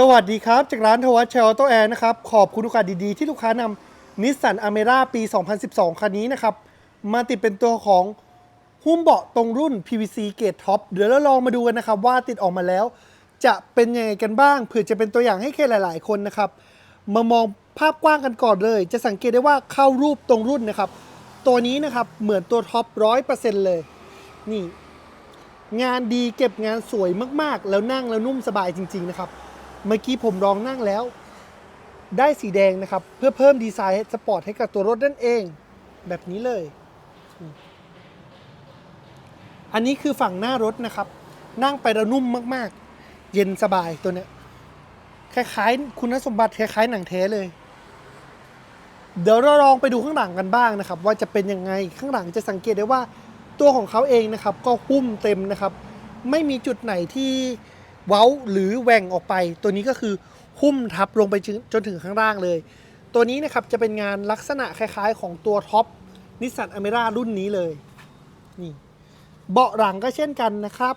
สวัสดีครับ จากร้านทวัชเชลโตแอร์นะครับ ขอบคุณโอกาสดีๆ ที่ลูกค้านำนิสสันอเมร่าปี 2012 คันนี้นะครับ มาติดเป็นตัวของหุ้มเบาะตรงรุ่น PVC เกรดท็อปเดี๋ยวเราลองมาดูกันนะครับ ว่าติดออกมาแล้ว จะเป็นยังไงกันบ้างเผื่อจะเป็นตัวอย่างให้ใคหลายๆ คนนะครับ มามองภาพกว้างกันก่อนเลย จะสังเกตได้ว่าเข้ารูปตรงรุ่นนะครับ ตัวนี้นะครับเหมือนตัวท็อปร้อยเปอร์เซ็นต์เลยนี่ งานดีเก็บงานสวยมากๆ แล้วนั่งแล้วนุ่มสบายจริง ๆ นะครับ เมื่อกี้ผมลองนั่งแล้ว ได้สีแดงนะครับ เพื่อเพิ่มดีไซน์สปอร์ตให้กับตัวรถนั่นเอง แบบนี้เลย อันนี้คือฝั่งหน้ารถนะครับ นั่งไปแล้วนุ่มมากๆ เย็นสบายตัวเนี้ยคล้ายๆ คุณสมบัติคล้ายๆหนังแท้เลย เดี๋ยวเราลองไปดูข้างหลังกันบ้างนะครับ ว่าจะเป็นยังไงข้างหลังจะสังเกตได้ว่าตัวของเขาเองนะครับ ก็หุ้มเต็มนะครับ ไม่มีจุดไหนที่ เว้าหรือแหว่งออกไป ตัวนี้ก็คือหุ้มทับลงไปจนจนถึงข้างล่างเลย ตัวนี้นะครับจะเป็นงานลักษณะคล้ายๆ ของตัวท็อปนิสสันอเมร่ารุ่นนี้เลยนี่เบาะหลังก็เช่นกันนะครับ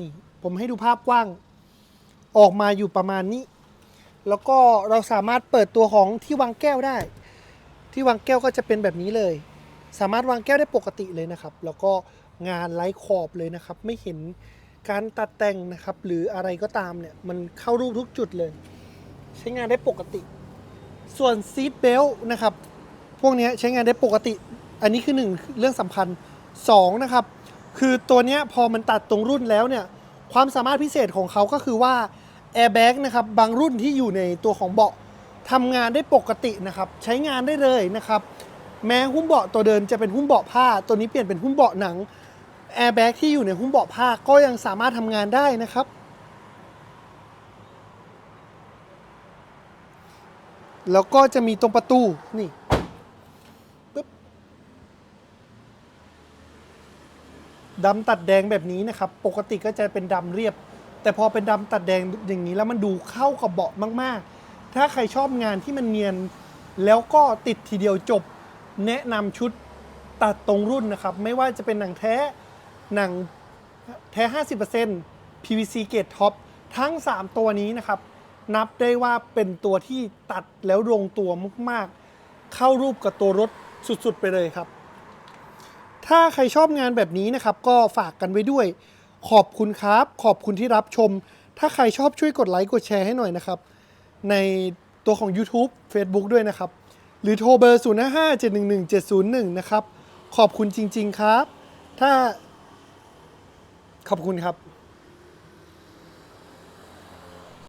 นี่ผมให้ดูภาพกว้าง ออกมาอยู่ประมาณนี้ แล้วก็เราสามารถเปิดตัวของที่วางแก้วได้ ที่วางแก้วก็จะเป็นแบบนี้เลย สามารถวางแก้วได้ปกติเลยนะครับ แล้วก็งานไร้ขอบเลยนะครับ ไม่เห็น การตัดแต่งนะครับ หรืออะไรก็ตามเนี่ยมันเข้ารูปทุกจุดเลย ใช้งานได้ปกติ ส่วนซีทเบลต์นะครับ พวกนี้ใช้งานได้ปกติ อันนี้คือหนึ่งเรื่องสำคัญสองนะครับ คือตัวนี้พอมันตัดตรงรุ่นแล้วเนี่ยความสามารถพิเศษของเขาก็คือว่าแอร์แบ็กนะครับบางรุ่นที่อยู่ในตัวของเบาะทำงานได้ปกตินะครับ ใช้งานได้เลยนะครับ แม้หุ้มเบาะตัวเดินจะเป็นหุ้มเบาะผ้า ตัวนี้เปลี่ยนเป็นหุ้มเบาะหนัง แอร์แบ็กที่อยู่ในหุ้มเบาะผ้าก็ยังสามารถทำงานได้นะครับ แล้วก็จะมีตรงประตูนี่ปึ๊บดำตัดแดงแบบนี้นะครับ ปกติก็จะเป็นดำเรียบ แต่พอเป็นดำตัดแดงอย่างนี้แล้วมันดูเข้ากับเบาะมากๆ ถ้าใครชอบงานที่มันเนียน แล้วก็ติดทีเดียวจบ แนะนำชุดตัดตรงรุ่นนะครับ ไม่ว่าจะเป็นหนังแท้ หนังแท้ 50% PVC เกรดท็อปทั้ง 3 ตัวนี้นะครับ นับได้ว่าเป็นตัวที่ตัดแล้วลงตัวมากๆ เข้ารูปกับตัวรถสุดๆ ไปเลยครับ ถ้าใครชอบงานแบบนี้นะครับ ก็ฝากกันไว้ด้วย ขอบคุณครับ ขอบคุณที่รับชม ถ้าใครชอบช่วยกดไลค์กดแชร์ให้หน่อยนะครับ ในตัวของ YouTube Facebook ด้วยนะครับ หรือโทรเบอร์ 0 5 5 7 1 1 7 0 1 นะครับ ขอบคุณจริง ๆ ครับ ถ้า ขอบคุณครับ